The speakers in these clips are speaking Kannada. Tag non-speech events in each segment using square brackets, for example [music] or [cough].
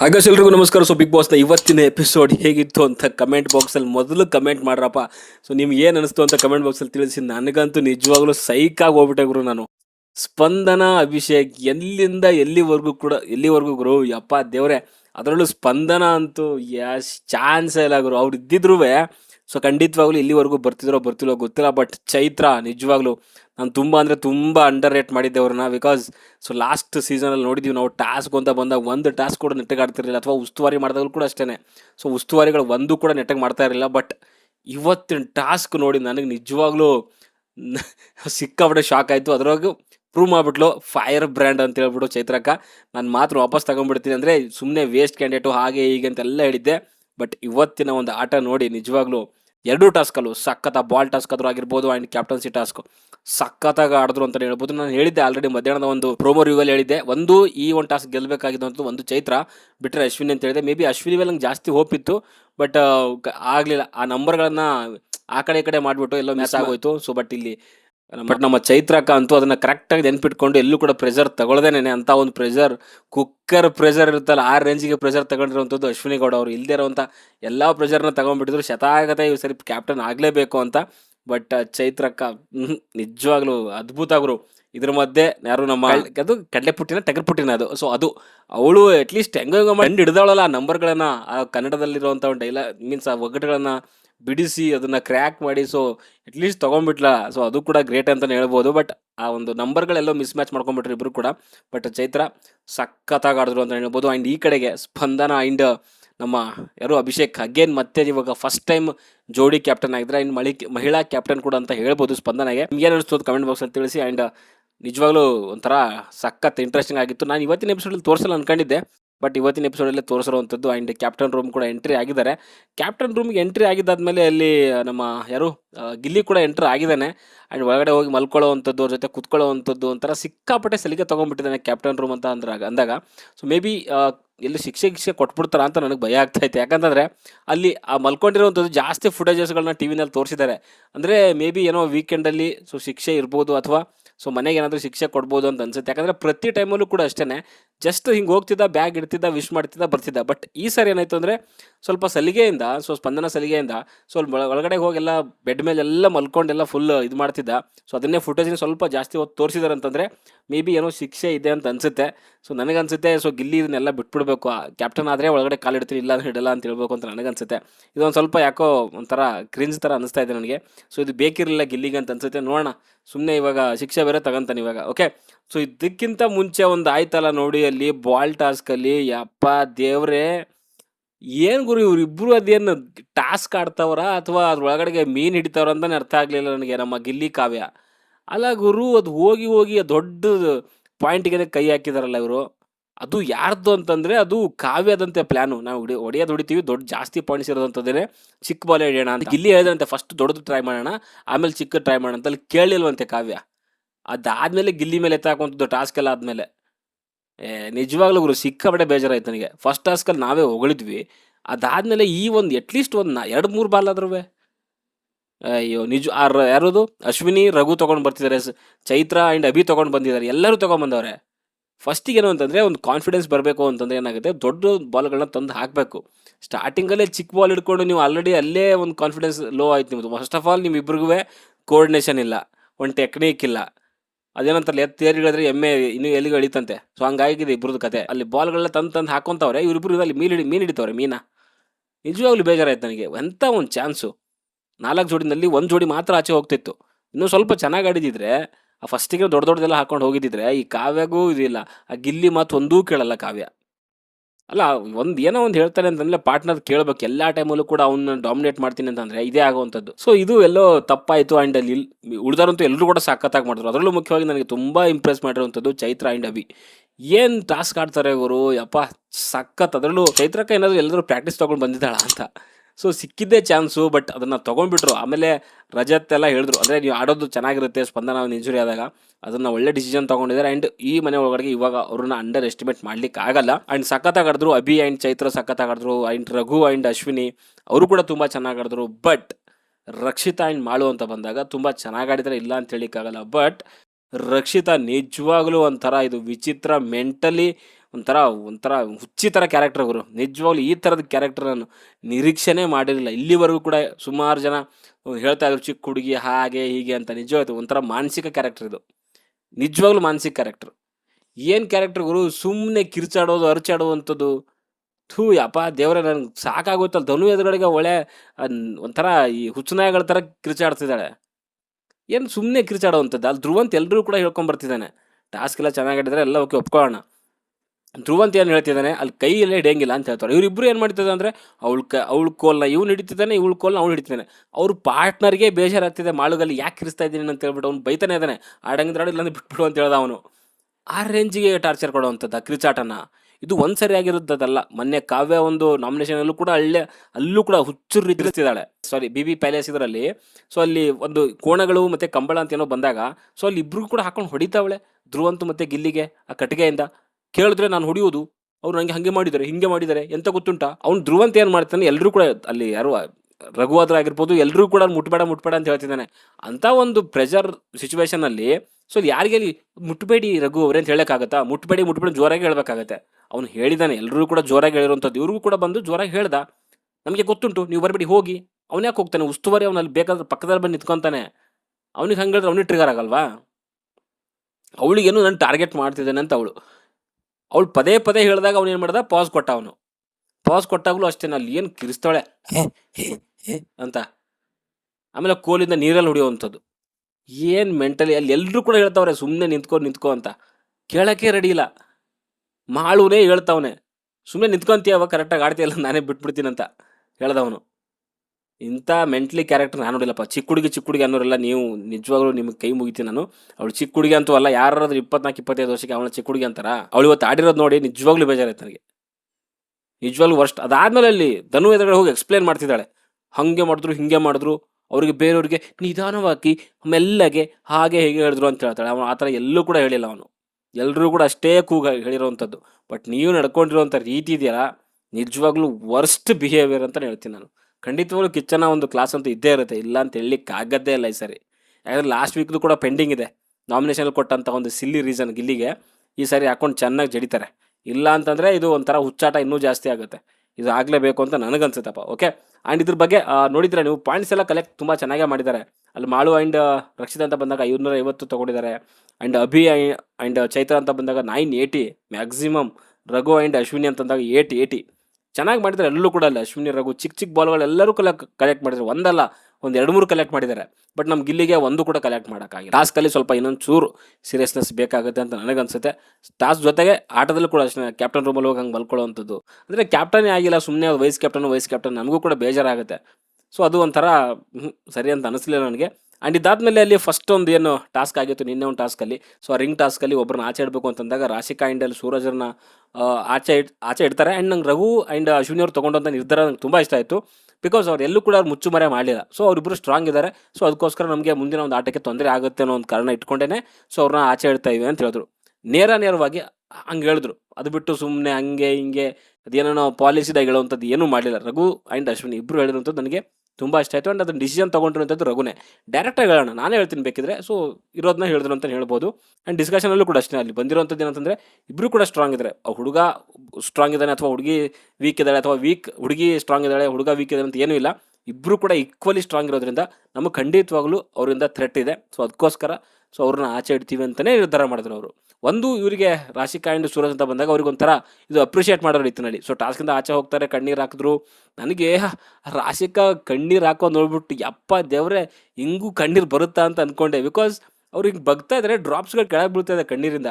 ಹಾಗಾದ್ರೆ ಎಲ್ರಿಗೂ ನಮಸ್ಕಾರ. ಸೊ ಬಿಗ್ ಬಾಸ್ನ ಇವತ್ತಿನ ಎಪಿಸೋಡ್ ಹೇಗಿತ್ತು ಅಂತ ಕಮೆಂಟ್ ಬಾಕ್ಸಲ್ಲಿ ಮೊದಲು ಕಮೆಂಟ್ ಮಾಡ್ರಪ್ಪ. ಸೊ ನಿಮ್ಗೆ ಏನು ಅನಿಸ್ತು ಅಂತ ಕಮೆಂಟ್ ಬಾಕ್ಸಲ್ಲಿ ತಿಳಿಸಿ. ನನಗಂತೂ ನಿಜವಾಗ್ಲೂ ಸೈಕಾಗಿ ಹೋಗ್ಬಿಟ್ಟೆ ಗುರು ನಾನು. ಸ್ಪಂದನ, ಅಭಿಷೇಕ್ ಎಲ್ಲಿಂದ ಎಲ್ಲಿವರೆಗೂ ಕೂಡ, ಎಲ್ಲಿವರೆಗೂ ಗುರು? ಯಪ್ಪ ದೇವ್ರೆ, ಅದರಲ್ಲೂ ಸ್ಪಂದನ ಅಂತೂ ಯಶ್ ಚಾನ್ಸ್ ಇಲ್ಲ ಗುರು. ಅವ್ರು ಇದ್ದಿದ್ರು ಸೊ ಖಂಡಿತವಾಗ್ಲೂ ಇಲ್ಲಿವರೆಗೂ ಬರ್ತಿದ್ರೋ ಬರ್ತಿಲ್ಲೋ ಗೊತ್ತಿಲ್ಲ ಬಟ್ ಚೈತ್ರ ನಿಜವಾಗ್ಲೂ ನಾನು ತುಂಬ ಅಂದರೆ ತುಂಬ ಅಂಡರ್ ರೇಟ್ ಮಾಡಿದ್ದೆ ಅವ್ರನ್ನ ಬಿಕಾಸ್ ಸೊ ಲಾಸ್ಟ್ ಸೀಸನಲ್ಲಿ ನೋಡಿದ್ದೀವಿ ನಾವು ಟಾಸ್ಕ್ ಅಂತ ಬಂದಾಗ ಒಂದು ಟಾಸ್ಕ್ ಕೂಡ ನೆಟ್ಟಗೆ ಆಡ್ತಿರಲಿಲ್ಲ ಅಥವಾ ಉಸ್ತುವಾರಿ ಮಾಡಿದಾಗಲೂ ಕೂಡ ಅಷ್ಟೇ ಸೊ ಉಸ್ತುವಾರಿಗಳು ಒಂದು ಕೂಡ ನೆಟ್ಟಗೆ ಮಾಡ್ತಾ ಇರಲಿಲ್ಲ ಬಟ್ ಇವತ್ತಿನ ಟಾಸ್ಕ್ ನೋಡಿ ನನಗೆ ನಿಜವಾಗ್ಲೂ [laughs] ಸಿಕ್ಕಾಬಿಟ್ಟೆ ಶಾಕ್ ಆಯಿತು. ಅದ್ರಾಗೂ ಪ್ರೂವ್ ಮಾಡಿಬಿಟ್ಲು ಫೈರ್ ಬ್ರ್ಯಾಂಡ್ ಅಂತ ಹೇಳ್ಬಿಟ್ಟು ಚೈತ್ರಕ್ಕ. ನಾನು ಮಾತ್ರ ವಾಪಸ್ ತಗೊಂಡ್ಬಿಡ್ತೀನಿ ಅಂದರೆ ಸುಮ್ಮನೆ ವೇಸ್ಟ್ ಕ್ಯಾಂಡಿಡೇಟು ಹಾಗೆ ಹೀಗೆ ಅಂತೆಲ್ಲ ಹೇಳಿದ್ದೆ ಬಟ್ ಇವತ್ತಿನ ಒಂದು ಆಟ ನೋಡಿ ನಿಜವಾಗ್ಲೂ ಎರಡೂ ಟಾಸ್ಕಲ್ಲೂ ಸಖತ್ತ ಬಾಲ್ ಟಾಸ್ಕ್ ಆದರೂ ಆಗಿರ್ಬೋದು ಆ್ಯಂಡ್ ಕ್ಯಾಪ್ಟನ್ಸಿ ಟಾಸ್ಕ್ ಸಖತ್ತಾಗಿ ಆಡಿದ್ರು ಅಂತಲೇ ಹೇಳ್ಬೋದು. ನಾನು ಹೇಳಿದ್ದೆ ಆಲ್ರೆಡಿ ಮಧ್ಯಾಹ್ನದ ಒಂದು ಪ್ರೋಮೋ ರಿವ್ಯೂಲ್ ಹೇಳಿದ್ದೆ. ಒಂದು ಈ ಒಂದು ಟಾಸ್ಕ್ ಗೆಲ್ಲಬೇಕಾಗಿದ್ದು ಅಂತ ಒಂದು ಚೈತ್ರ. ಬಿಟ್ಟರೆ ಅಶ್ವಿನಿ ಅಂತ ಹೇಳಿದೆ ಮೇ ಬಿ ಅಶ್ವಿನಿ ಮೇಲೆ ನಂಗೆ ಜಾಸ್ತಿ ಹೋಪ್ ಇತ್ತು. ಬಟ್ ಆಗಲಿಲ್ಲ. ಆ ನಂಬರ್ಗಳನ್ನು ಆ ಕಡೆ ಈ ಕಡೆ ಮಾಡಿಬಿಟ್ಟು ಎಲ್ಲೋ ಮಿಸ್ ಆಗೋಯ್ತು. ಸೊ ಬಟ್ ಇಲ್ಲಿ ಬಟ್ ನಮ್ಮ ಚೈತ್ರಕ ಅಂತೂ ಅದನ್ನ ಕರೆಕ್ಟಾಗಿ ನೆನ್ಪಿಟ್ಕೊಂಡು ಎಲ್ಲೂ ಕೂಡ ಪ್ರೆಷರ್ ತಗೊಳ್ದೇನೆ ಅಂತ ಒಂದು ಪ್ರೆಷರ್ ಕುಕ್ಕರ್ ಪ್ರೆಷರ್ ಇರುತ್ತಲ್ಲ, ಆ ರೇಂಜಿಗೆ ಪ್ರೆಷರ್ ತಗೊಂಡಿರುವಂಥದ್ದು ಅಶ್ವಿನಿ ಗೌಡ ಅವರು. ಇಲ್ಲದೆ ಇರುವಂಥ ಎಲ್ಲ ಪ್ರೆಷರ್ನ ತಗೊಂಡ್ಬಿಟ್ಟಿದ್ರು. ಶತಾಗತ ಈ ಸರಿ ಕ್ಯಾಪ್ಟನ್ ಆಗಲೇಬೇಕು ಅಂತ. ಬಟ್ ಚೈತ್ರಕ್ಕ ನಿಜವಾಗ್ಲು ಅದ್ಭುತ ಗುರು ಇದ್ರ ಮಧ್ಯೆ ಯಾರು ನಮ್ಮ ಅದು ಕಡಲೆ ಪುಟ್ಟಿನ ಪುಟ್ಟಿನ ಅದು. ಸೊ ಅದು ಅವಳು ಅಟ್ಲೀಸ್ಟ್ ಹೆಂಗ ಮಾಡಿ ಹಿಡ್ದಾಳಲ್ಲ ಆ ನಂಬರ್ಗಳನ್ನ ಆ ಕನ್ನಡದಲ್ಲಿರುವಂಥ ಒಂದು ಡೈಲ ಮೀನ್ಸ್ ಆ ಒಗ್ಗಟ್ಟುಗಳನ್ನ ಬಿಡಿಸಿ ಅದನ್ನು ಕ್ರ್ಯಾಕ್ ಮಾಡಿ ಸೊ ಅಟ್ಲೀಸ್ಟ್ ತೊಗೊಂಬಿಟ್ಲ ಸೊ ಅದು ಕೂಡ ಗ್ರೇಟ್ ಅಂತಲೇ ಹೇಳ್ಬೋದು ಬಟ್ ಆ ಒಂದು ನಂಬರ್ಗಳೆಲ್ಲೋ ಮಿಸ್ ಮ್ಯಾಚ್ ಮಾಡ್ಕೊಂಡ್ಬಿಟ್ರು ಇಬ್ಬರು ಕೂಡ. ಬಟ್ ಚೈತ್ರ ಸಖತ್ತಾಗಿ ಆಡಿದ್ರು ಅಂತ ಹೇಳ್ಬೋದು. ಆ್ಯಂಡ್ ಈ ಕಡೆಗೆ ಸ್ಪಂದನ ಆ್ಯಂಡ್ ನಮ್ಮ ಯಾರು ಅಭಿಷೇಕ್ ಅಗೇನ್ ಮತ್ತೆ ಇವಾಗ ಫಸ್ಟ್ ಟೈಮ್ ಜೋಡಿ ಕ್ಯಾಪ್ಟನ್ ಆಗಿದ್ರೆ ಆ್ಯಂಡ್ ಮಳಿ ಮಹಿಳಾ ಕ್ಯಾಪ್ಟನ್ ಕೂಡ ಅಂತ ಹೇಳ್ಬೋದು ಸ್ಪಂದನಾಗೆ. ನಿಮ್ಗೆ ಏನು ಅನಿಸ್ತು ಕಮೆಂಟ್ ಬಾಕ್ಸಲ್ಲಿ ತಿಳಿಸಿ. ಆ್ಯಂಡ್ ನಿಜವಾಗ್ಲೂ ಒಂಥರ ಸಖತ್ ಇಂಟ್ರೆಸ್ಟಿಂಗ್ ಆಗಿತ್ತು. ನಾನು ಇವತ್ತಿನ ಎಪಿಸೋಡಲ್ಲಿ ತೋರಿಸಲು ಅನ್ಕೊಂಡಿದ್ದೆ. ಬಟ್ ಇವತ್ತಿನ ಎಪಿಸೋಡಲ್ಲೇ ತೋರಿಸಿರುವಂಥದ್ದು ಆ್ಯಂಡ್ ಕ್ಯಾಪ್ಟನ್ ರೂಮ್ ಕೂಡ ಎಂಟ್ರಿ ಆಗಿದ್ದಾರೆ. ಕ್ಯಾಪ್ಟನ್ ರೂಮ್ಗೆ ಎಂಟ್ರಿ ಆಗಿದ್ದಾದ್ಮೇಲೆ ಅಲ್ಲಿ ನಮ್ಮ ಯಾರು ಗಿಲ್ಲಿ ಕೂಡ ಎಂಟ್ರ್ ಆಗಿದ್ದಾನೆ. ಆ್ಯಂಡ್ ಒಳಗಡೆ ಹೋಗಿ ಮಲ್ಕೊಳ್ಳೋವಂಥದ್ದು, ಅವ್ರ ಜೊತೆ ಕುತ್ಕೊಳ್ಳೋವಂಥದ್ದು ಒಂಥರ ಸಿಕ್ಕಾಪಟ್ಟೆ ಸಲಿಗೆ ತೊಗೊಂಡ್ಬಿಟ್ಟಿದ್ದಾನೆ ಕ್ಯಾಪ್ಟನ್ ರೂಮ್ ಅಂತ ಅಂದ್ರೆ, ಅಂದಾಗ. ಸೊ ಮೇ ಬಿ ಎಲ್ಲಿ ಶಿಕ್ಷೆ ಗಿಕ್ಷೆ ಕೊಟ್ಬಿಡ್ತಾರ ಅಂತ ನನಗೆ ಭಯ ಆಗ್ತಾ ಇತ್ತು. ಯಾಕಂತಂದರೆ ಅಲ್ಲಿ, ಆ, ಮಲ್ಕೊಂಡಿರೋವಂಥದ್ದು ಜಾಸ್ತಿ ಫುಟೇಜಸ್ಗಳನ್ನ ಟಿ ವಿನಲ್ಲಿ ತೋರಿಸಿದ್ದಾರೆ. ಅಂದರೆ ಮೇ ಬಿ ಏನೋ ವೀಕೆಂಡಲ್ಲಿ ಸೊ ಶಿಕ್ಷೆ ಇರ್ಬೋದು ಅಥವಾ ಸೊ ಮನೆಗೆ ಏನಾದರೂ ಶಿಕ್ಷೆ ಕೊಡ್ಬೋದು ಅಂತ ಅನ್ಸುತ್ತೆ. ಯಾಕಂದರೆ ಪ್ರತಿ ಟೈಮಲ್ಲೂ ಕೂಡ ಅಷ್ಟೇ ಜಸ್ಟ್ ಹಿಂಗೆ ಹೋಗ್ತಿದ್ದ ಬ್ಯಾಗ್ ಇಡ್ತಿದ್ದ ವಿಶ್ ಮಾಡ್ತಿದ್ದ, ಬರ್ತಿದ್ದ. ಬಟ್ ಈ ಸರಿ ಏನಾಯ್ತು ಅಂದರೆ, ಸ್ವಲ್ಪ ಸಲಿಗೆಯಿಂದ ಸೊ ಸ್ಪಂದನ ಸಲಿಗೆಯಿಂದ ಸೊ ಒಳಗಡೆ ಹೋಗಿ ಒಳಗಡೆ ಹೋಗೆಲ್ಲ ಬೆಡ್ ಮೇಲೆಲ್ಲ ಮಲ್ಕೊಂಡೆಲ್ಲ ಫುಲ್ ಇದು ಮಾಡ್ತಿದ್ದ. ಸೊ ಅದನ್ನೇ ಫುಟೇಜಿನ ಸ್ವಲ್ಪ ಜಾಸ್ತಿ ಹೊತ್ತು ತೋರಿಸಿದಾರೆ ಅಂತಂದರೆ ಮೇ ಬಿ ಏನೋ ಶಿಕ್ಷೆ ಇದೆ ಅಂತ ಅನ್ಸುತ್ತೆ. ಸೊ ನನಗನ್ಸುತ್ತೆ ಸೊ ಗಿಲ್ಲಿ ಇದನ್ನೆಲ್ಲ ಬಿಟ್ಬಿಡ್ಬೇಕು. ಕ್ಯಾಪ್ಟನ್ ಆದರೆ ಒಳಗಡೆ ಕಾಲಿಡ್ತೀನಿ ಇಲ್ಲ ಇಡಲ್ಲ ಅಂತ ಹೇಳ್ಬೇಕು ಅಂತ ನನಗನ್ಸುತ್ತೆ. ಇದೊಂದು ಸ್ವಲ್ಪ ಯಾಕೋ ಒಂಥರ ಕ್ರಿಂಜ್ ಥರ ಅನಿಸ್ತಾ ಇದೆ ನನಗೆ. ಸೊ ಇದು ಬೇಕಿರಲಿಲ್ಲ ಗಿಲ್ಲಿಗೆ ಅಂತ ಅನ್ಸುತ್ತೆ. ನೋಡೋಣ ಸುಮ್ಮನೆ ಇವಾಗ ಶಿಕ್ಷೆ ಬೇರೆ ತಗೊಂತಾನೆ ಇವಾಗ. ಓಕೆ ಸೊ ಇದಕ್ಕಿಂತ ಮುಂಚೆ ಒಂದು ಆಯ್ತಲ್ಲ ನೋಡಿ ಅಲ್ಲಿ ಬಾಲ್ ಟಾಸ್ಕಲ್ಲಿ ಯಪ್ಪ ದೇವ್ರೆ, ಏನು ಗುರು ಇವ್ರಿಬ್ರು ಅದೇನು ಟಾಸ್ಕ್ ಆಡ್ತಾವ್ರ ಅಥವಾ ಅದ್ರ ಒಳಗಡೆಗೆ ಮೀನು ಹಿಡಿತಾವ್ರ ಅಂತಾನೆ ಅರ್ಥ ಆಗಲಿಲ್ಲ ನನಗೆ, ನಮ್ಮ ಗಿಲ್ಲಿ ಕಾವ್ಯ. ಅಲ್ಲ ಗುರು, ಅದು ಹೋಗಿ ಹೋಗಿ ದೊಡ್ಡ ಪಾಯಿಂಟ್ಗೆ ಕೈ ಹಾಕಿದಾರಲ್ಲ ಇವರು. ಅದು ಯಾರ್ದು ಅಂತಂದರೆ ಅದು ಕಾವ್ಯದಂತೆ ಪ್ಲ್ಯಾನು ನಾವು ಹೊಡಿ ಹೊಡಿಯೋದು ಹೊಡಿತೀವಿ ದೊಡ್ಡ ಜಾಸ್ತಿ ಪಾಯಿಂಟ್ಸ್ ಇರೋದಂಥದ್ದೇ ಚಿಕ್ಕ ಬಾಲ್ ಹಿಡಿಯೋಣ ಅಂತ. ಗಿಲ್ಲಿ ಹೇಳಿದ್ರಂತೆ ಫಸ್ಟ್ ದೊಡ್ಡದು ಟ್ರೈ ಮಾಡೋಣ ಆಮೇಲೆ ಚಿಕ್ಕ ಟ್ರೈ ಮಾಡೋಣ ಅಂತ. ಅಲ್ಲಿ ಕೇಳಿಲ್ವಂತೆ ಕಾವ್ಯ. ಅದಾದಮೇಲೆ ಗಿಲ್ಲಿ ಮೇಲೆ ಎತ್ತಾಕುವಂಥದ್ದು ಟಾಸ್ಕ್ ಎಲ್ಲ ಆದಮೇಲೆ. ಏ ನಿಜವಾಗ್ಲೂ ಗುರು ಸಿಕ್ಕಾಪಟ್ಟೆ ಬೇಜಾರಾಯ್ತು ನನಗೆ. ಫಸ್ಟ್ ಟಾಸ್ಕಲ್ಲಿ ನಾವೇ ಹೊಗಳಿದ್ವಿ. ಅದಾದಮೇಲೆ ಈ ಒಂದು ಅಟ್ಲೀಸ್ಟ್ ಒಂದು ನಾ ಎರಡು ಮೂರು ಬಾಲ್ ಆದ್ರೂ ಅಯ್ಯೋ ನಿಜ ಯಾರದು? ಅಶ್ವಿನಿ ರಘು ತೊಗೊಂಡು ಬರ್ತಿದ್ದಾರೆ ಚೈತ್ರ ಆ್ಯಂಡ್ ಅಭಿ ತೊಗೊಂಡು ಬಂದಿದ್ದಾರೆ. ಎಲ್ಲರೂ ತೊಗೊಂಬಂದವ್ರೆ ಫಸ್ಟಿಗೆ ಏನು ಅಂತಂದರೆ ಒಂದು ಕಾನ್ಫಿಡೆನ್ಸ್ ಬರಬೇಕು ಅಂತಂದ್ರೆ ಏನಾಗುತ್ತೆ? ದೊಡ್ಡ ಬಾಲ್ಗಳನ್ನ ತಂದು ಹಾಕಬೇಕು. ಸ್ಟಾರ್ಟಿಂಗಲ್ಲೇ ಚಿಕ್ಕ ಬಾಲ್ ಹಿಡ್ಕೊಂಡು ನೀವು ಆಲ್ರೆಡಿ ಅಲ್ಲೇ ಒಂದು ಕಾನ್ಫಿಡೆನ್ಸ್ ಲೋ ಆಯ್ತು ನಿಮ್ಮದು ಫಸ್ಟ್ ಆಫ್ ಆಲ್ ನಿಮ್ಮಿಬ್ರಿಗೂ ಕೋರ್ಡಿನೇಷನ್ ಇಲ್ಲ, ಒಂದು ಟೆಕ್ನಿಕ್ ಇಲ್ಲ. ಅದೇನಂತಾರೆ ಎತ್ತು ಏರಿ ಹಿಡಿದ್ರೆ ಎಮ್ಮೆ ಇನ್ನೂ ಎಲ್ಲಿಗೆ ಹಳಿತಂತೆ ಸೊ ಹಂಗಾಗಿದೆ ಇಬ್ರದ್ದು ಕತೆ. ಅಲ್ಲಿ ಬಾಲ್ಗಳನ್ನ ತಂದು ತಂದು ಹಾಕೊಂತವ್ರೆ, ಇವ್ರಿಬ್ರು ಅಲ್ಲಿ ಮೀನು ಹಿಡಿ, ಮೀನು ಹಿಡಿತವ್ರೆ, ಮೀನ. ನಿಜವಾಗ್ಲೂ ಬೇಜಾರಾಯ್ತು ನನಗೆ. ಎಂಥ ಒಂದು ಚಾನ್ಸು ನಾಲ್ಕು ಜೋಡಿನಲ್ಲಿ ಒಂದು ಜೋಡಿ ಮಾತ್ರ ಆಚೆ ಹೋಗ್ತಿತ್ತು. ಇನ್ನೂ ಸ್ವಲ್ಪ ಚೆನ್ನಾಗಿ ಆಡಿದಿದ್ರೆ ಫಸ್ಟಿಗೆ ದೊಡ್ಡ ದೊಡ್ಡದೆಲ್ಲ ಹಾಕೊಂಡು ಹೋಗಿದ್ದಿದ್ರೆ ಈ ಕಾವ್ಯಗೂ ಇದಿಲ್ಲ. ಆ ಗಿಲ್ಲಿ ಮಾತು ಒಂದೂ ಕೇಳಲ್ಲ ಕಾವ್ಯ. ಅಲ್ಲ, ಒಂದು ಏನೋ ಒಂದು ಹೇಳ್ತಾನೆ ಅಂತಂದ್ರೆ ಪಾರ್ಟ್ನರ್ ಕೇಳ್ಬೇಕು. ಎಲ್ಲ ಟೈಮಲ್ಲೂ ಕೂಡ ಅವ್ನ ಡಾಮಿನೇಟ್ ಮಾಡ್ತೀನಿ ಅಂತಂದ್ರೆ ಇದೇ ಆಗುವಂಥದ್ದು. ಸೊ ಇದು ಎಲ್ಲೋ ತಪ್ಪಾಯಿತು ಆ್ಯಂಡ್ ಅಲ್ಲಿ ಉಳಿದಾರಂತೂ ಎಲ್ಲರೂ ಕೂಡ ಸಖತ್ತಾಗಿ ಮಾಡಿದ್ರು. ಅದರಲ್ಲೂ ಮುಖ್ಯವಾಗಿ ನನಗೆ ತುಂಬ ಇಂಪ್ರೆಸ್ ಮಾಡಿರುವಂಥದ್ದು ಚೈತ್ರ ಆ್ಯಂಡ್ ಅಭಿ. ಏನು ಟಾಸ್ಕ್ ಆಡ್ತಾರೆ ಇವರು ಯಪ್ಪ, ಸಖತ್. ಅದರಲ್ಲೂ ಚೈತ್ರಕ್ಕೆ ಏನಾದರೂ ಎಲ್ಲರೂ ಪ್ರಾಕ್ಟೀಸ್ ತೊಗೊಂಡು ಬಂದಿದ್ದಾಳ ಅಂತ. ಸೊ ಸಿಕ್ಕಿದ್ದೇ ಚಾನ್ಸು ಬಟ್ ಅದನ್ನು ತೊಗೊಂಡ್ಬಿಟ್ರು. ಆಮೇಲೆ ರಜತ್ ಎಲ್ಲ ಹೇಳಿದ್ರು. ಅಂದರೆ ನೀವು ಆಡೋದು ಚೆನ್ನಾಗಿರುತ್ತೆ, ಸ್ಪಂದನ ಇಂಜುರಿ ಆದಾಗ. ಅದನ್ನು ಒಳ್ಳೆ ಡಿಸಿಷನ್ ತೊಗೊಂಡಿದ್ದಾರೆ. ಆ್ಯಂಡ್ ಈ ಮನೆ ಒಳಗಡೆ ಇವಾಗ ಅವ್ರನ್ನ ಅಂಡರ್ ಎಸ್ಟಿಮೇಟ್ ಮಾಡ್ಲಿಕ್ಕೆ ಆಗಲ್ಲ. ಆ್ಯಂಡ್ ಸಖತ್ತಾಗಿ ಆಡಿದ್ರು ಅಭಿ ಆ್ಯಂಡ್ ಚೈತ್ರ ಸಖತ್ತಾಗಾಡಿದ್ರು ಆ್ಯಂಡ್ ರಘು ಆ್ಯಂಡ್ ಅಶ್ವಿನಿ, ಅವರು ಕೂಡ ತುಂಬ ಚೆನ್ನಾಗಿ ಆಡಿದ್ರು. ಬಟ್ ರಕ್ಷಿತಾ ಆ್ಯಂಡ್ ಮಾಳು ಅಂತ ಬಂದಾಗ ತುಂಬ ಚೆನ್ನಾಗಿ ಆಡಿದರೆ. ಇಲ್ಲ ಅಂತ ಹೇಳಿಕ್ಕಾಗಲ್ಲ ಬಟ್ ರಕ್ಷಿತಾ ನಿಜವಾಗ್ಲೂ ಒಂಥರ ಇದು ವಿಚಿತ್ರ ಮೆಂಟಲಿ ಒಂಥರ ಒಂಥರ ಹುಚ್ಚಿ ಥರ ಕ್ಯಾರೆಕ್ಟರ್ ಗುರು. ನಿಜವಾಗ್ಲೂ ಈ ಥರದ ಕ್ಯಾರೆಕ್ಟರ್ ನಾನು ನಿರೀಕ್ಷೆನೇ ಮಾಡಿರಲಿಲ್ಲ. ಇಲ್ಲಿವರೆಗೂ ಕೂಡ ಸುಮಾರು ಜನ ಹೇಳ್ತಾ ಇದ್ರು, ಚಿಕ್ಕ ಹುಡುಗಿ ಹಾಗೆ, ಹೀಗೆ ಅಂತ. ನಿಜವಾಯ್ತು ಒಂಥರ ಮಾನಸಿಕ ಕ್ಯಾರೆಕ್ಟರ್ ಇದು. ನಿಜವಾಗ್ಲೂ ಮಾನಸಿಕ ಕ್ಯಾರೆಕ್ಟರ್ ಏನು ಕ್ಯಾರೆಕ್ಟರ್ ಗುರು? ಸುಮ್ಮನೆ ಕಿರ್ಚಾಡೋದು ಅರ್ಚಾಡುವಂಥದ್ದು ಥೂ, ಯಪ್ಪ, ದೇವರೇ, ನನಗೆ ಸಾಕಾಗುತ್ತಲ್ಲ ಧನು ಎದುರುಗಡೆಗೆ ಒಳ್ಳೆ ಒಂಥರ ಈ ಹುಚ್ಚನಾಯಿಗಳ ಥರ ಕಿರ್ಚಾಡ್ತಿದ್ದಾಳೆ. ಏನು ಸುಮ್ಮನೆ ಕಿರ್ಚಾಡುವಂಥದ್ದು? ಅಲ್ಲಿ ಧ್ರುವಂತ ಎಲ್ಲರೂ ಕೂಡ ಹೇಳ್ಕೊಂಬರ್ತಿದ್ದಾನೆ. ಟಾಸ್ಕ್ ಎಲ್ಲ ಚೆನ್ನಾಗಿಡಿದ್ರೆ ಎಲ್ಲ ಓಕೆ, ಒಪ್ಕೊಳ್ಳೋಣ. ಧ್ರುವಂತ್ ಏನು ಹೇಳ್ತಿದ್ದಾನೆ? ಅಲ್ಲಿ ಕೈಯಲ್ಲೇ ಹಿಡಿಯಂಗಿಲ್ಲ ಅಂತ ಹೇಳ್ತಾರೆ ಇವರಿಬ್ಬರು ಏನು ಮಾಡ್ತಿದ್ದಾರೆ ಅಂದರೆ, ಅವಳು ಕ ಅವಳ ಕೋಲ್ನ ಇವ್ನು ಹಿಡಿತಿದ್ದಾನೆ, ಇವಳ ಕೋಲ್ನ ಅವ್ನು ಹಿಡಿತಿದ್ದಾನೆ. ಅವ್ರ ಪಾರ್ಟ್ನರ್ಗೆ ಬೇಜಾರಾಗ್ತಿದೆ ಮಾಳುಗಲ್ಲಿ ಯಾಕೆ ಕಿರಿಸ್ತಾ ಇದ್ದೀನಿ ಅಂತ ಹೇಳ್ಬಿಟ್ಟು ಅವ್ನು ಬೈತಾನೆ ಇದ್ದಾನೆ. ಆಡಂಗಿದ್ರೆ ಆಡು ಇಲ್ಲಾಂದ್ರೆ ಬಿಟ್ಬಿಡು ಅಂತ ಹೇಳ್ದ ಅವನು. ಆ ರೇಂಜಿಗೆ ಟಾರ್ಚರ್ ಕೊಡುವಂಥದ್ದು ಆ ಇದು ಒಂದು ಸರಿ ಆಗಿರುತ್ತದಲ್ಲ. ಮೊನ್ನೆ ಕಾವ್ಯ ಒಂದು ನಾಮಿನೇಷನಲ್ಲೂ ಕೂಡ ಅಲ್ಲೇ, ಅಲ್ಲೂ ಕೂಡ ಹುಚ್ಚುರು ರೀತಿರ್ತಿದ್ದಾಳೆ ಸಾರಿ ಬಿ ಬಿ ಪ್ಯಾಲೇಸ್ ಇದರಲ್ಲಿ. ಸೊ ಅಲ್ಲಿ ಒಂದು ಕೋಣಗಳು ಮತ್ತು ಕಂಬಳ ಅಂತ ಏನೋ ಬಂದಾಗ ಸೊ ಅಲ್ಲಿ ಇಬ್ರಿಗೂ ಕೂಡ ಹಾಕೊಂಡು ಹೊಡಿತಾವಳೆ. ಧ್ರುವಂತು ಮತ್ತು ಗಿಲ್ಲಿಗೆ ಆ ಕಟ್ಟಿಗೆಯಿಂದ. ಕೇಳಿದ್ರೆ ನಾನು ಹೊಡಿಯೋದು? ಅವ್ರು ನನಗೆ ಹಂಗೆ ಮಾಡಿದ್ದಾರೆ, ಹಿಂಗೆ ಮಾಡಿದ್ದಾರೆ, ಎಂತ ಗೊತ್ತುಂಟ? ಅವ್ನು ಧ್ರುವಂತ ಏನು ಮಾಡ್ತಾನೆ? ಎಲ್ಲರೂ ಕೂಡ ಅಲ್ಲಿ ಯಾರು ರಘುವಾದ್ರ ಆಗಿರ್ಬೋದು ಎಲ್ಲರೂ ಕೂಡ ಮುಟ್ಬೇಡ ಮುಟ್ಬೇಡ ಅಂತ ಹೇಳ್ತಿದ್ದಾನೆ. ಅಂತ ಒಂದು ಪ್ರೆಷರ್ ಸಿಚುವೇಶನಲ್ಲಿ ಸೊ ಯಾರಿಗೆ ಅಲ್ಲಿ ಮುಟ್ಬೇಡಿ ರಘು ಅವ್ರೆ ಅಂತ ಹೇಳೋಕ್ಕಾಗತ್ತಾ? ಮುಟ್ಬೇಡಿ ಮುಟ್ಬೇಡಿ ಜೋರಾಗಿ ಹೇಳ್ಬೇಕಾಗತ್ತೆ. ಅವ್ನು ಹೇಳಿದಾನೆ ಎಲ್ಲರೂ ಕೂಡ ಜೋರಾಗಿ ಹೇಳಿರುವಂಥದ್ದು. ಇವ್ರಿಗೂ ಕೂಡ ಬಂದು ಜೋರಾಗಿ ಹೇಳ್ದ. ನಮಗೆ ಗೊತ್ತುಂಟು, ನೀವು ಬರಬೇಡಿ, ಹೋಗಿ. ಅವ್ನು ಯಾಕೆ ಹೋಗ್ತಾನೆ? ಉಸ್ತುವಾರಿ ಅವನಲ್ಲಿ ಬೇಕಾದ್ರೆ ಪಕ್ಕದಲ್ಲಿ ಬಂದು ನಿಂತ್ಕೊಂತಾನೆ. ಅವ್ನಿಗೆ ಹಂಗೆ ಹೇಳಿದ್ರೆ ಅವ್ನಿಗೆ ಟ್ರಿಗರ್ ಆಗಲ್ವಾ? ಅವಳಿಗೇನು ನಾನು ಟಾರ್ಗೆಟ್ ಮಾಡ್ತಿದ್ದಾನೆ ಅಂತ ಅವಳು. ಅವಳು ಪದೇ ಪದೇ ಹೇಳಿದಾಗ ಅವ್ನು ಏನು ಮಾಡ್ದ? ಪಾಸ್ ಕೊಟ್ಟ ಅವನು. ಪಾಸ್ ಕೊಟ್ಟಾಗಲೂ ಅಷ್ಟೇ ಅಲ್ಲಿ ಏನು ಕಿರಿಸ್ತಾಳೆ? ಅಂತ. ಆಮೇಲೆ ಕೋಲಿಂದ ನೀರಲ್ಲಿ ಹೊಡೆಯುವಂಥದ್ದು. ಏನು ಮೆಂಟಲಿ ಅಲ್ಲಿ ಎಲ್ಲರೂ ಕೂಡ ಹೇಳ್ತಾವ್ರೆ ಸುಮ್ಮನೆ ನಿಂತ್ಕೊ ನಿಂತ್ಕೊ ಅಂತ. ಕೇಳೋಕ್ಕೆ ರೆಡಿ ಇಲ್ಲ. ಮಾಳುನೇ ಹೇಳ್ತಾವನೆ. ಸುಮ್ಮನೆ ನಿಂತ್ಕೊಂತೀಯವ ಕರೆಕ್ಟಾಗಿ ಆಡ್ತೀಯಲ್ಲ ನಾನೇ ಬಿಟ್ಬಿಡ್ತೀನಿ ಅಂತ ಹೇಳ್ದವನು. ಇಂಥ ಮೆಂಟ್ಲಿ ಕ್ಯಾರೆಕ್ಟರ್ ನಾನು ನೋಡಿಲ್ಲಪ್ಪ. ಚಿಕ್ಕ ಹುಡುಗಿ ಚಿಕ್ಕ ಹುಡುಗಿ ಅನ್ನೋರೆಲ್ಲ ನೀವು ನಿಜವಾಗ್ಲೂ ನಿಮಗೆ ಕೈ ಮುಗಿತೀನಿ ನಾನು. ಅವಳು ಚಿಕ್ಕ ಹುಡುಗಿ ಅಂತೂ ಅಲ್ಲ, ಯಾರಾದ್ರೂ ಇಪ್ಪತ್ನಾಲ್ಕು, ಇಪ್ಪತ್ತೈದು ವರ್ಷಕ್ಕೆ ಅವಳ ಚಿಕ್ಕ ಹುಡುಗಿ ಅಂತಾರ? ಅವಳು ಇವತ್ತು ಆಡಿರೋದು ನೋಡಿ ನಿಜವಾಗ್ಲೂ ಬೇಜಾರಾಯ್ತು ನನಗೆ. ನಿಜವಾಗ್ಲೂ ವರ್ಸ್ಟ್ ಅದಾದಮೇಲೆ ಅಲ್ಲಿ ಧನು ಎದುರುಗಡೆ ಹೋಗಿ ಎಕ್ಸ್ಪ್ಲೇನ್ ಮಾಡ್ತಿದ್ದಾಳೆ. ಹಂಗೆ ಮಾಡಿದ್ರು, ಹಿಂಗೆ ಮಾಡಿದ್ರು. ಅವ್ರಿಗೆ ಬೇರೆಯವ್ರಿಗೆ ನಿಧಾನವಾಗಿ ಮೆಲ್ಲಗೆ ಹಾಗೆ ಹೇಗೆ ಹೇಳಿದ್ರು ಅಂತ ಹೇಳ್ತಾಳೆ. ಅವನು ಆ ಥರ ಎಲ್ಲೂ ಕೂಡ ಹೇಳಿಲ್ಲ ಅವನು. ಎಲ್ಲರೂ ಕೂಡ ಅಷ್ಟೇ ಕೂಗ ಹೇಳಿರೋವಂಥದ್ದು. ಬಟ್ ನೀವು ನಡ್ಕೊಂಡಿರೋವಂಥ ರೀತಿ ಇದೆಯಲ್ಲ, ನಿಜವಾಗ್ಲೂ ವರ್ಸ್ಟ್ ಬಿಹೇವಿಯರ್ ಅಂತ ಹೇಳ್ತೀನಿ ನಾನು. ಖಂಡಿತವಾಗ್ಲೂ ಕಿಚ್ಚನ ಒಂದು ಕ್ಲಾಸ್ ಅಂತೂ ಇದ್ದೇ ಇರುತ್ತೆ. ಇಲ್ಲ ಅಂತ ಹೇಳಲಿಕ್ಕೆ ಆಗದ್ದೇ ಇಲ್ಲ ಈ ಸರಿ. ಯಾಕಂದರೆ ಲಾಸ್ಟ್ ವೀಕ್ದು ಕೂಡ ಪೆಂಡಿಂಗ್ ಇದೆ. ನಾಮಿನೇಷನ್ ಕೊಟ್ಟಂಥ ಒಂದು ಸಿಲ್ಲಿ ರೀಸನ್ ಗಿಲ್ಲಿಗೆ ಈ ಸಾರಿ ಹಾಕೊಂಡು ಚೆನ್ನಾಗಿ ಜಡಿತಾರೆ. ಇಲ್ಲ ಅಂತಂದರೆ ಇದು ಒಂಥರ ಹುಚ್ಚಾಟ ಇನ್ನೂ ಜಾಸ್ತಿ ಆಗುತ್ತೆ. ಇದು ಆಗಲೇಬೇಕು ಅಂತ ನನಗನ್ಸುತ್ತಪ್ಪ ಓಕೆ ಆ್ಯಂಡ್ ಇದ್ರ ಬಗ್ಗೆ ನೋಡಿದರೆ ನೋಡಿದ್ರೆ ನೀವು ಪಾಯಿಂಟ್ಸ್ ಎಲ್ಲ ಕಲೆಕ್ಟ್ ತುಂಬ ಚೆನ್ನಾಗೇ ಮಾಡಿದ್ದಾರೆ. ಅಲ್ಲಿ ಮಾಳು ಆ್ಯಂಡ್ ರಕ್ಷಿತ್ ಅಂತ ಬಂದಾಗ ಐನೂರ ಐವತ್ತು ತೊಗೊಂಡಿದ್ದಾರೆ. ಆ್ಯಂಡ್ ಅಭಿ ಆ್ಯಂಡ್ ಚೈತ್ರ ಅಂತ ಬಂದಾಗ nine eighty maximum Raghu and Ashwini ಅಂತಂದಾಗ ಏಯ್ಟಿ ಏಯ್ಟಿ ಚೆನ್ನಾಗಿ ಮಾಡಿದ್ದಾರೆ ಎಲ್ಲೂ ಕೂಡ ಅಲ್ಲ. ಅಶ್ವಿನಿ, ರಘು ಚಿಕ್ಕ ಚಿಕ್ಕ ಬಾಲ್ಗಳು ಎಲ್ಲರೂ ಕಲೆಕ್ಟ್ ಕಲೆಕ್ಟ್ ಮಾಡಿದ್ದಾರೆ ಒಂದಲ್ಲ, ಒಂದು ಎರಡು ಮೂರು ಕಲೆಕ್ಟ್ ಮಾಡಿದ್ದಾರೆ. ಬಟ್ ನಮ್ಮ ಗಿಲ್ಲಿಗೆ ಒಂದು ಕೂಡ ಕಲೆಕ್ಟ್ ಮಾಡೋಕ್ಕಾಗಿ ಟಾಸ್ಕಲ್ಲಿ ಸ್ವಲ್ಪ ಇನ್ನೊಂದು ಚೂರು ಸೀರಿಯಸ್ನೆಸ್ ಬೇಕಾಗುತ್ತೆ ಅಂತ ನನಗನ್ಸುತ್ತೆ. ಟಾಸ್ ಜೊತೆಗೆ ಆಟದಲ್ಲೂ ಕೂಡ ಅಷ್ಟೇ ಕ್ಯಾಪ್ಟನ್ ರೂಮಲ್ಲಿ ಹೋಗಿ ಹಂಗೆ ಮಲ್ಕೊಳ್ಳೋವಂಥದ್ದು ಅಂದರೆ ಕ್ಯಾಪ್ಟನೇ ಆಗಿಲ್ಲ ಸುಮ್ಮನೆ ವೈಸ್ ಕ್ಯಾಪ್ಟನ್ ವೈಸ್ ಕ್ಯಾಪ್ಟನ್ ನಮಗೂ ಕೂಡ ಬೇಜಾರಾಗುತ್ತೆ. ಸೊ ಅದು ಒಂಥರ ಸರಿ ಅಂತ ಅನಿಸ್ಲಿಲ್ಲ ನನಗೆ. ಆ್ಯಂಡ್ ಇದಾದ್ಮೇಲೆ ಅಲ್ಲಿ ಫಸ್ಟ್ ಒಂದು ಏನು ಟಾಸ್ಕ್ ಆಗಿತ್ತು, ನಿನ್ನೆ ಒಂದು ಟಾಸ್ಕಲ್ಲಿ ಸೊ ಆ ರಿಂಗ್ ಟಾಸ್ಕಲ್ಲಿ ಒಬ್ಬರನ್ನ ಆಚೆ ಇಡಬೇಕು ಅಂತಂದಾಗ ರಾಶಿಕಾ ಆ್ಯಂಡ್ ಸೂರಜರನ್ನ ಆಚೆ ಇಡ್, ಆಚೆ ಇಡ್ತಾರೆ. ಆ್ಯಂಡ್ ನಂಗೆ ರಘು ಆ್ಯಂಡ್ ಅಶ್ವಿನಿ ಅವ್ರು ತೊಗೊಂಡಂಥ ನಿರ್ಧಾರ ನಂಗೆ ತುಂಬ ಇಷ್ಟ ಆಯಿತು. ಬಿಕಾಸ್ ಅವ್ರು ಎಲ್ಲೂ ಕೂಡ ಅವ್ರು ಮುಚ್ಚುಮರೆ ಮಾಡಲಿಲ್ಲ. ಸೊ ಅವರಿಬ್ಬರು ಸ್ಟ್ರಾಂಗ್ ಇದ್ದಾರೆ ಸೊ ಅದಕ್ಕೋಸ್ಕರ ನಮಗೆ ಮುಂದಿನ ಒಂದು ಆಟಕ್ಕೆ ತೊಂದರೆ ಆಗುತ್ತೆ ಅನ್ನೋ ಒಂದು ಕಾರಣ ಇಟ್ಕೊಂಡೇ ಸೊ ಅವ್ರನ್ನ ಆಚೆ ಇಡ್ತಾ ಇವೆ ಅಂತ ಹೇಳಿದ್ರು. ನೇರ ನೇರವಾಗಿ ಹಂಗೆ ಹೇಳಿದ್ರು. ಅದು ಬಿಟ್ಟು ಸುಮ್ಮನೆ ಹಂಗೆ ಹಿಂಗೆ ಅದೇನೋ ಪಾಲಿಸಿದಾಗ ಹೇಳುವಂಥದ್ದು ಏನೂ ಮಾಡಲಿಲ್ಲ. ರಘು ಆ್ಯಂಡ್ ಅಶ್ವಿನಿ ಇಬ್ಬರು ಹೇಳಿರುವಂಥದ್ದು ನನಗೆ ತುಂಬ ಇಷ್ಟ. ಆಯಿತು ಆ್ಯಂಡ್ ಅದನ್ನು ಡಿಸಿಷನ್ ತೊಗೊಂಡಿರುವಂಥದ್ದು ರಘುನೇ. ಡೈರೆಕ್ಟಾಗಿ ಹೇಳೋಣ. ನಾನೇ ಹೇಳ್ತೀನಿ ಬೇಕಿದ್ರೆ. ಸೊ ಇರೋದನ್ನ ಹೇಳಿದ್ರು ಅಂತ ಹೇಳ್ಬೋದು. ಆ್ಯಂಡ್ ಡಿಸ್ಕಷನಲ್ಲೂ ಕೂಡ ಅಷ್ಟೇ. ಅಲ್ಲಿ ಬಂದಿರುವಂಥದ್ದು ಏನಂತಂದರೆ ಇಬ್ಬರು ಕೂಡ ಸ್ಟ್ರಾಂಗ್ ಇದ್ದಾರೆ ಆ ಹುಡುಗ ಸ್ಟ್ರಾಂಗ್ ಇದ್ದಾನೆ ಅಥವಾ ಹುಡುಗಿ ವೀಕ್ ಇದ್ದಾಳೆ ಅಥವಾ ವೀಕ್ ಹುಡುಗಿ ಸ್ಟ್ರಾಂಗ್ ಇದ್ದಾಳೆ, ಹುಡುಗ ವೀಕ್ ಇದ್ದಾನೆ ಅಂತ ಏನೂ ಇಲ್ಲ. ಇಬ್ಬರು ಕೂಡ ಈಕ್ವಲಿ ಸ್ಟ್ರಾಂಗ್ ಇರೋದ್ರಿಂದ, ನಮಗೆ ಖಂಡಿತವಾಗಲೂ ಅವರಿಂದ ಥ್ರೆಟ್ ಇದೆ. ಸೊ ಅದಕ್ಕೋಸ್ಕರ ಸೊ ಅವ್ರನ್ನ ಆಚೆ ಇಡ್ತೀವಿ ಅಂತಲೇ ನಿರ್ಧಾರ ಮಾಡಿದ್ರು ಅವರು. ಒಂದು ಇವರಿಗೆ ರಾಶಿಕಾ ಆ್ಯಂಡ್ ಸೂರಜ್ ಅಂತ ಬಂದಾಗ ಅವ್ರಿಗೆ ಒಂಥರ ಇದು ಅಪ್ರಿಷಿಯೇಟ್ ಮಾಡೋ ರೀತಿನಲ್ಲಿ ಸೊ ಟಾಸ್ಕಿಂದ ಆಚೆ ಹೋಗ್ತಾರೆ, ಕಣ್ಣೀರು ಹಾಕಿದ್ರು. ನನಗೆ ರಾಶಿಕಾ ಕಣ್ಣೀರು ಹಾಕೋ ನೋಡ್ಬಿಟ್ಟು, ಯಪ್ಪ ದೇವ್ರೆ, ಹಿಂಗೂ ಕಣ್ಣೀರು ಬರುತ್ತಾ ಅಂತ ಅಂದ್ಕೊಂಡೆ ಬಿಕಾಸ್ ಅವ್ರಿಗೆ ಬಗ್ತಾ ಇದ್ದಾರೆ ಡ್ರಾಪ್ಸ್ಗಳು ಕೆಳಗೆ ಬೀಳ್ತಾ ಇದೆ ಕಣ್ಣೀರಿಂದ.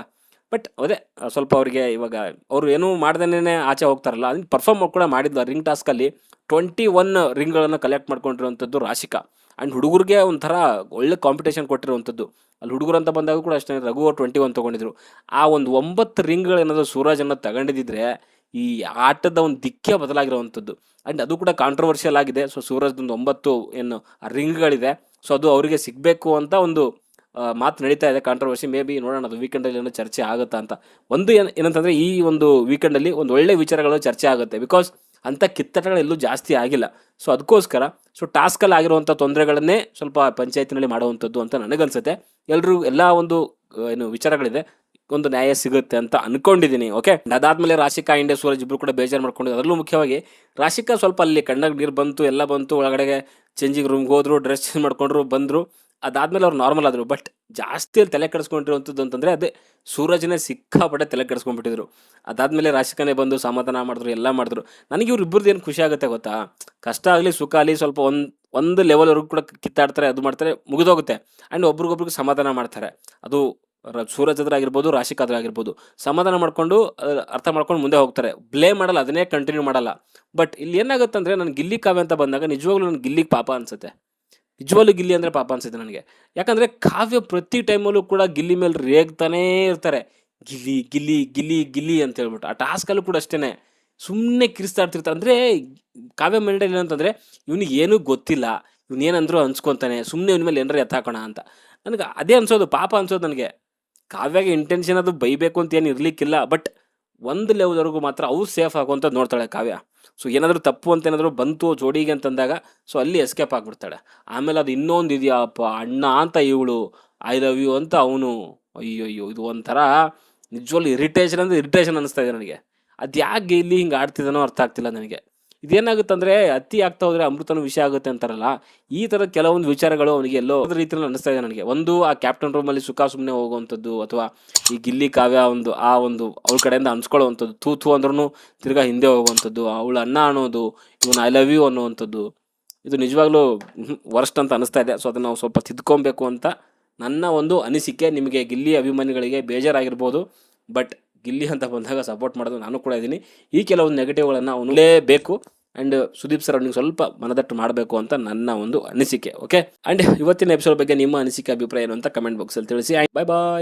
ಬಟ್ ಅದೇ, ಸ್ವಲ್ಪ ಅವರಿಗೆ ಇವಾಗ ಅವರು ಏನೂ ಮಾಡ್ದೇನೆ ಆಚೆ ಹೋಗ್ತಾರಲ್ಲ, ಅದನ್ನ ಪರ್ಫಾರ್ಮ್ ಕೂಡ ಮಾಡಿದ್ಲು ರಿಂಗ್ ಟಾಸ್ಕಲ್ಲಿ ಟ್ವೆಂಟಿ ಒನ್ ರಿಂಗ್ಗಳನ್ನು ಕಲೆಕ್ಟ್ ಮಾಡ್ಕೊಂಡಿರುವಂಥದ್ದು ರಾಶಿಕಾ. ಆ್ಯಂಡ್ ಹುಡುಗರಿಗೆ ಒಂಥರ ಒಳ್ಳೆ ಕಾಂಪಿಟೇಷನ್ ಕೊಟ್ಟಿರುವಂಥದ್ದು. ಅಲ್ಲಿ ಹುಡುಗರು ಅಂತ ಬಂದಾಗ ಕೂಡ ಅಷ್ಟೇ, ರಘು ಅವ್ರು ಟ್ವೆಂಟಿ ಒನ್ ತೊಗೊಂಡಿದ್ರು. ಆ ಒಂದು ಒಂಬತ್ತು ರಿಂಗ್ಗಳೇನಾದ್ರು ಸೂರಜನ್ನು ತಗೊಂಡಿದ್ದಿದ್ರೆ ಈ ಆಟದ ಒಂದು ದಿಕ್ಕೇ ಬದಲಾಗಿರುವಂಥದ್ದು. ಆ್ಯಂಡ್ ಅದು ಕೂಡ ಕಾಂಟ್ರವರ್ಷಿಯಲ್ ಆಗಿದೆ. ಸೊ ಸೂರಜ್ದೊಂದು ಒಂಬತ್ತು ಏನು, ಆ ರಿಂಗ್ಗಳಿದೆ. ಸೊ ಅದು ಅವರಿಗೆ ಸಿಗಬೇಕು ಅಂತ ಒಂದು ಮಾತು ನಡೀತಾ ಇದೆ ಕಾಂಟ್ರವರ್ಸಿ ಮೇ ಬಿ ನೋಡೋಣ, ಅದು ವೀಕೆಂಡಲ್ಲಿ ಏನೋ ಚರ್ಚೆ ಆಗುತ್ತಾ ಅಂತ. ಒಂದು ಏನು, ಏನಂತಂದರೆ ಈ ಒಂದು ವೀಕೆಂಡಲ್ಲಿ ಒಂದು ಒಳ್ಳೆ ವಿಚಾರಗಳು ಚರ್ಚೆ ಆಗುತ್ತೆ. ಬಿಕಾಸ್ ಅಂಥ ಕಿತ್ತಾಟಗಳು ಎಲ್ಲೂ ಜಾಸ್ತಿ ಆಗಿಲ್ಲ. ಸೊ ಅದಕ್ಕೋಸ್ಕರ ಸೊ ಟಾಸ್ಕಲ್ಲಿ ಆಗಿರುವಂಥ ತೊಂದರೆಗಳನ್ನೇ ಸ್ವಲ್ಪ ಪಂಚಾಯತಿನಲ್ಲಿ ಮಾಡುವಂಥದ್ದು ಅಂತ ನನಗನ್ಸುತ್ತೆ. ಎಲ್ಲರೂ ಎಲ್ಲ ಒಂದು ಏನು ವಿಚಾರಗಳಿದೆ, ಒಂದು ನ್ಯಾಯ ಸಿಗುತ್ತೆ ಅಂತ ಅನ್ಕೊಂಡಿದ್ದೀನಿ ಓಕೆ ಅದಾದ್ಮೇಲೆ ರಾಶಿಕಾ ಇಂಡಿಯಾ ಸೂರಜ್ ಇಬ್ರು ಕೂಡ ಬೇಜಾರು ಮಾಡ್ಕೊಂಡು ಅದರಲ್ಲೂ ಮುಖ್ಯವಾಗಿ ರಾಶಿಕಾ ಸ್ವಲ್ಪ ಅಲ್ಲಿ ಕಣ್ಣಾಗ ನೀರು ಬಂತು, ಎಲ್ಲ ಬಂತು, ಒಳಗಡೆಗೆ ಚೇಂಜಿಂಗ್ ರೂಮ್ಗೆ ಹೋದ್ರು ಡ್ರೆಸ್ ಚೇಂಜ್ ಮಾಡ್ಕೊಂಡ್ರು, ಬಂದರು. ಅದಾದ್ಮೇಲೆ ಅವ್ರು ನಾರ್ಮಲ್ ಆದರು. ಬಟ್ ಜಾಸ್ತಿ ಅಲ್ಲಿ ತಲೆ ಕೆಡಿಸ್ಕೊಂಡಿರುವಂಥದ್ದು ಅಂತಂದರೆ ಅದೇ ಸೂರಜ್ನೇ ಸಿಕ್ಕಾಪಟ್ಟೆ ತಲೆ ಕೆಡಿಸ್ಕೊಂಡ್ಬಿಟ್ಟಿದ್ರು. ಅದಾದ್ಮೇಲೆ ರಾಶಿಕನೇ ಬಂದು ಸಮಾಧಾನ ಮಾಡಿದ್ರು, ಎಲ್ಲ ಮಾಡಿದ್ರು. ನನಗೆ ಇವ್ರು ಇಬ್ಬರದ್ದು ಏನು ಖುಷಿ ಆಗುತ್ತೆ ಗೊತ್ತಾ? ಕಷ್ಟ ಆಗಲಿ, ಸುಖ ಆಗಲಿ, ಸ್ವಲ್ಪ ಒಂದು ಒಂದು ಲೆವೆಲ್ವರೆಗೂ ಕೂಡ ಕಿತ್ತಾಡ್ತಾರೆ, ಅದು ಮಾಡ್ತಾರೆ, ಮುಗಿದೋಗುತ್ತೆ. ಆ್ಯಂಡ್ ಒಬ್ರಿಗೊಬ್ರಿಗೆ ಸಮಾಧಾನ ಮಾಡ್ತಾರೆ. ಅದು ಸೂರಜ್ ಹತ್ರ ಆಗಿರ್ಬೋದು ರಾಶಿಕ್ ಸಮಾಧಾನ ಮಾಡಿಕೊಂಡು ಅರ್ಥ ಮಾಡ್ಕೊಂಡು ಮುಂದೆ ಹೋಗ್ತಾರೆ. ಬ್ಲೇಮ್ ಮಾಡಲ್ಲ, ಅದನ್ನೇ ಕಂಟಿನ್ಯೂ ಮಾಡಲ್ಲ. ಬಟ್ ಇಲ್ಲಿ ಏನಾಗುತ್ತೆ ಅಂದರೆ ನಾನು ಗಿಲ್ಲಿ ಕಾವ್ಯ ಅಂತ ಬಂದಾಗ ನಿಜವಾಗ್ಲೂ ನನ್ನ ಗಿಲ್ಲಿಗೆ ಪಾಪ ಅನ್ಸುತ್ತೆ. ನಿಜವಾಗ್ಲೂ ಗಿಲ್ಲಿ ಅಂದರೆ ಪಾಪ ಅನ್ಸುತ್ತೆ ನನಗೆ. ಯಾಕಂದರೆ ಕಾವ್ಯ ಪ್ರತಿ ಟೈಮಲ್ಲೂ ಕೂಡ ಗಿಲ್ಲಿ ಮೇಲೆ ರೇಗ್ತಾನೇ ಇರ್ತಾರೆ. ಗಿಲ್ಲಿ ಗಿಲ್ಲಿ ಗಿಲ್ಲಿ ಗಿಲ್ಲಿ ಅಂತ ಹೇಳ್ಬಿಟ್ಟು. ಆ ಟಾಸ್ಕಲ್ಲೂ ಕೂಡ ಅಷ್ಟೇ ಸುಮ್ಮನೆ ಕಿರಿಸ್ತಾಡ್ತಿರ್ತಾರೆ. ಅಂದರೆ ಕಾವ್ಯ ಮಂಡಳಿ ಏನಂತಂದರೆ ಇವನಿಗೆ ಏನೂ ಗೊತ್ತಿಲ್ಲ. ಏನಂದ್ರೂ ಅನ್ಸ್ಕೊತಾನೆ. ಸುಮ್ಮನೆ ಇವನ ಮೇಲೆ ಏನಾರ ಎತ್ತಾಕೋಣ ಅಂತ. ನನಗೆ ಅದೇ ಅನ್ಸೋದು, ಪಾಪ ಅನ್ಸೋದು ನನಗೆ. ಕಾವ್ಯಾಗೆ ಇಂಟೆನ್ಷನ್ ಅದು ಬೈಬೇಕು ಅಂತ ಏನು ಇರಲಿಕ್ಕಿಲ್ಲ. ಬಟ್ ಒಂದು ಲೆವೆಲ್ವರೆಗೂ ಮಾತ್ರ ಅವ್ರು ಸೇಫ್ ಆಗುವಂಥದ್ದು ನೋಡ್ತಾಳೆ ಕಾವ್ಯ. ಸೊ ಏನಾದರೂ ತಪ್ಪು ಅಂತ ಏನಾದರೂ ಬಂತು ಜೋಡಿಗೆ ಅಂತಂದಾಗ ಸೊ ಅಲ್ಲಿ ಎಸ್ಕೇಪ್ ಆಗಿಬಿಡ್ತಾಳೆ. ಆಮೇಲೆ ಅದು ಇನ್ನೊಂದು ಇದೆಯಾ ಅಪ್ಪ ಅಣ್ಣ ಅಂತ ಇವಳು ಐ ಲವ್ ಯು ಅಂತ ಅವನು ಅಯ್ಯೋ ಅಯ್ಯೋ ಇದು ಒಂಥರ ನಿಜವಾಗ್ಲೂ ಇರಿಟೇಷನ್ ಅಂದರೆ ಇರಿಟೇಷನ್ ಅನಿಸ್ತಾ ಇದೆ ನನಗೆ. ಅದು ಯಾಕೆ ಇಲ್ಲಿ ಹಿಂಗೆ ಆಡ್ತಿದ್ದಾನೋ ಅರ್ಥ ಆಗ್ತಿಲ್ಲ ನನಗೆ. ಇದೇನಾಗುತ್ತೆ ಅಂದರೆ ಅತಿ ಆಗ್ತಾ ಹೋದರೆ ಅಮೃತನ ವಿಷಯ ಆಗುತ್ತೆ ಅಂತಾರಲ್ಲ, ಈ ಥರ ಕೆಲವೊಂದು ವಿಚಾರಗಳು ಅವನಿಗೆ ಎಲ್ಲೋ ರೀತಿಯಲ್ಲಿ ಅನಿಸ್ತಾ ಇದೆ ನನಗೆ. ಒಂದು, ಆ ಕ್ಯಾಪ್ಟನ್ ರೂಮಲ್ಲಿ ಸುಖ ಸುಮ್ಮನೆ ಹೋಗುವಂಥದ್ದು, ಅಥವಾ ಈ ಗಿಲ್ಲಿ ಕಾವ್ಯ ಒಂದು, ಆ ಒಂದು ಅವಳ ಕಡೆಯಿಂದ ಅನ್ಸ್ಕೊಳ್ಳುವಂಥದ್ದು ತೂ ತೂ ಅಂದ್ರೂ ತಿರ್ಗಾ ಹಿಂದೆ ಹೋಗುವಂಥದ್ದು, ಅವಳ ಅಣ್ಣ ಅನ್ನೋದು, ಇವನು ಐ ಲವ್ ಯು ಅನ್ನುವಂಥದ್ದು, ಇದು ನಿಜವಾಗ್ಲೂ ವರ್ಸ್ಟ್ ಅಂತ ಅನಿಸ್ತಾ ಇದೆ. ಸೊ ಅದನ್ನು ನಾವು ಸ್ವಲ್ಪ ತಿದ್ಕೊಬೇಕು ಅಂತ ನನ್ನ ಒಂದು ಅನಿಸಿಕೆ. ನಿಮಗೆ ಗಿಲ್ಲಿ ಅಭಿಮಾನಿಗಳಿಗೆ ಬೇಜಾರಾಗಿರ್ಬೋದು ಬಟ್ ಗಿಲ್ಲಿ ಅಂತ ಬಂದಾಗ ಸಪೋರ್ಟ್ ಮಾಡೋದು ನಾನು ಕೂಡ ಇದ್ದೀನಿ ಈ ಕೆಲವೊಂದು ನೆಗೆಟಿವ್ಗಳನ್ನು ಅವನು ಬೇಕು ಆ್ಯಂಡ್ ಸುದೀಪ್ ಸರ್ ಅವ್ನಿಗೆ ಸ್ವಲ್ಪ ಮನದಟ್ಟು ಮಾಡಬೇಕು ಅಂತ ನನ್ನ ಒಂದು ಅನಿಸಿಕೆ ಓಕೆ ಆ್ಯಂಡ್ ಇವತ್ತಿನ ಎಪಿಸೋಡ್ ಬಗ್ಗೆ ನಿಮ್ಮ ಅನಿಸಿಕೆ, ಅಭಿಪ್ರಾಯ ಏನು ಅಂತ ಕಮೆಂಟ್ ಬಾಕ್ಸಲ್ಲಿ ತಿಳಿಸಿ. ಬಾಯ್ ಬಾಯ್